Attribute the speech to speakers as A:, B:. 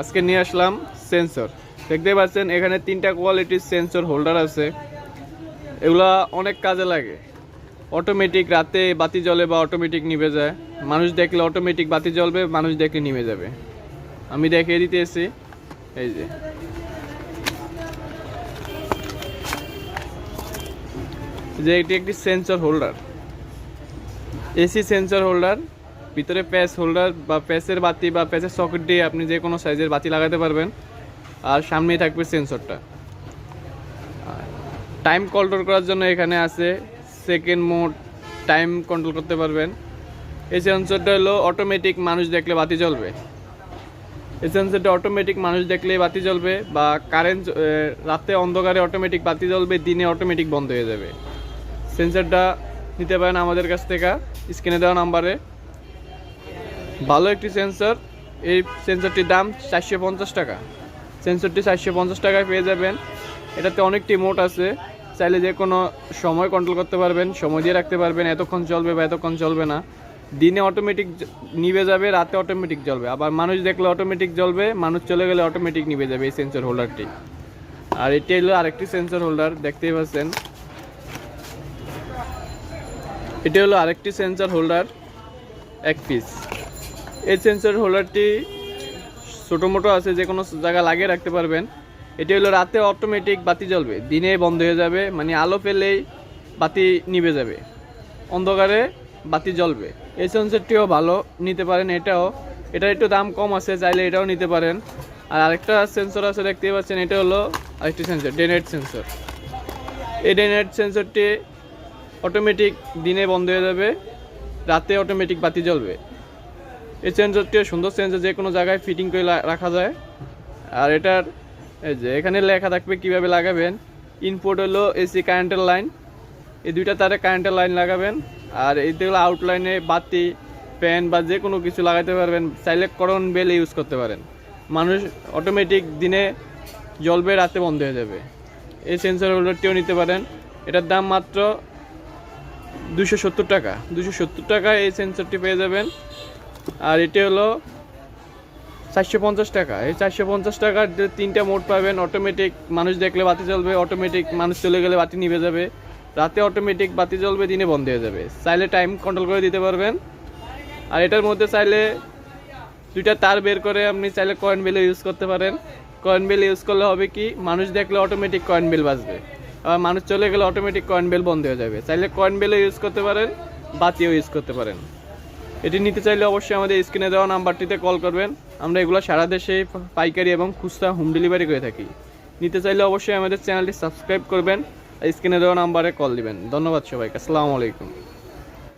A: আজকে নিয়ে আসলাম সেন্সর দেখতে পাচ্ছেন, এখানে তিনটা কোয়ালিটির সেন্সর হোল্ডার আছে। এগুলা অনেক কাজে লাগে। অটোমেটিক রাতে বাতি জ্বলে বা অটোমেটিক নিভে যায়। মানুষ দেখলে অটোমেটিক বাতি জ্বলবে, মানুষ দেখলে নিভে যাবে। আমি দেখিয়ে দিতে এসেছি এই যে। যে এটি একটি sensor holder AC sensor holder ভিতরে প্যাচ হোল্ডার বা প্যাচের বাতি বা প্যাচের সকেট দিয়ে আপনি যে কোনো সাইজের বাতি লাগাতে পারবেন। আর সামনেই থাকবে সেন্সরটা টাইম কন্ট্রোল করার জন্য এখানে আছে সেকেন্ড মোড টাইম কন্ট্রোল করতে পারবেন। এই সেন্সরটা হলো অটোমেটিক মানুষ দেখলে বাতি জ্বলবে। এই সেন্সরটা অটোমেটিক মানুষ দেখলে বাতি জ্বলবে বা কারেন্ট রাতে অন্ধকারে অটোমেটিক বাতি জ্বলবে, দিনে অটোমেটিক বন্ধ হয়ে যাবে। সেন্সরটা নিতে পারেন আমাদের কাছ থেকে স্ক্রিনে দেওয়া নাম্বারে ভালো একটি সেন্সর এই সেন্সরটির দাম চারশো পঞ্চাশ টাকা। সেন্সরটি চারশো পঞ্চাশ টাকায় পেয়ে যাবেন। এটাতে অনেকটি মোট আছে। চাইলে যে কোনো সময় কন্ট্রোল করতে পারবেন, সময় দিয়ে রাখতে পারবেন। এতক্ষণ চলবে বা এতক্ষণ চলবে না। দিনে অটোমেটিক নিভে যাবে, রাতে অটোমেটিক জ্বলবে। আবার মানুষ দেখলে অটোমেটিক জ্বলবে, মানুষ চলে গেলে অটোমেটিক নিভে যাবে এই সেন্সর হোল্ডারটি আর এটি হলো আরেকটি সেন্সর হোল্ডার দেখতেই পাচ্ছেন। এটি হলো আরেকটি সেন্সর হোল্ডার এক পিস এই সেন্সর হোল্ডারটি ছোটো মোটো আছে, যে কোনো জায়গা লাগিয়ে রাখতে পারবেন। এটি হলো রাতে অটোমেটিক বাতি জ্বলবে, দিনে বন্ধ হয়ে যাবে মানে আলো পেলেই বাতি নিভে যাবে, অন্ধকারে বাতি জ্বলবে। এই সেন্সরটিও ভালো নিতে পারেন, এটাও। এটার একটু দাম কম আছে, চাইলে এটাও নিতে পারেন। আর আরেকটা সেন্সর আছে দেখতে পাচ্ছেন, এটা হলো আরেকটি সেন্সর ডেনেট সেন্সর এই ডেনেট সেন্সরটি অটোমেটিক দিনে বন্ধ হয়ে যাবে, রাতে অটোমেটিক বাতি জ্বলবে। এই সেন্সরটিও সুন্দর সেন্সর যে কোনো জায়গায় ফিটিং করে রাখা যায়। আর এটার এই যে এখানে লেখা থাকবে কীভাবে লাগাবেন। ইনপুট হলো এসি কারেন্টের লাইন এই দুইটা তারে কারেন্টের লাইন লাগাবেন। আর এইগুলো আউটলাইনে বাতি প্যান বা যে কোনো কিছু লাগাতে পারবেন। চাইলে করন বেল ইউজ করতে পারেন। মানুষ অটোমেটিক দিনে জ্বলবে রাতে বন্ধ হয়ে যাবে। এই সেন্সর হোল্ডারটিও নিতে পারেন। এটার দাম মাত্র দুশো সত্তর টাকা। দুশো সত্তর এই সেন্সরটি পেয়ে যাবেন। আর এটা হলো চারশো পঞ্চাশ টাকা। এই চারশো পঞ্চাশ টাকার তিনটা মোড পাবেন অটোমেটিক মানুষ দেখলে বাতি জ্বলবে অটোমেটিক মানুষ চলে গেলে বাতি নিভে যাবে। রাতে অটোমেটিক বাতি জ্বলবে, দিনে বন্ধ হয়ে যাবে। চাইলে টাইম কন্ট্রোল করে দিতে পারবেন। আর এটার মধ্যে চাইলে দুইটা তার বের করে আপনি চাইলে কয়েন বিল ইউজ করতে পারেন। কয়েন বিল ইউজ করলে হবে কি, মানুষ দেখলে অটোমেটিক কয়েন বিল বাজবে। আবার মানুষ চলে গেলে অটোমেটিক কয়েন বিল বন্ধ হয়ে যাবে। চাইলে কয়েন বিলও ইউজ করতে পারেন, বাতিও ইউজ করতে পারেন। এটি নিতে চাইলে অবশ্যই আমাদের স্ক্রিনে দেওয়া নাম্বারটিতে কল করবেন। আমরা এগুলো সারা দেশে পাইকারি এবং খুচরা হোম ডেলিভারি করে থাকি। নিতে চাইলে অবশ্যই আমাদের চ্যানেলটি সাবস্ক্রাইব করবেন আর স্ক্রিনে দেওয়া নাম্বারে কল দিবেন। ধন্যবাদ সবাইকে। আসসালামু আলাইকুম।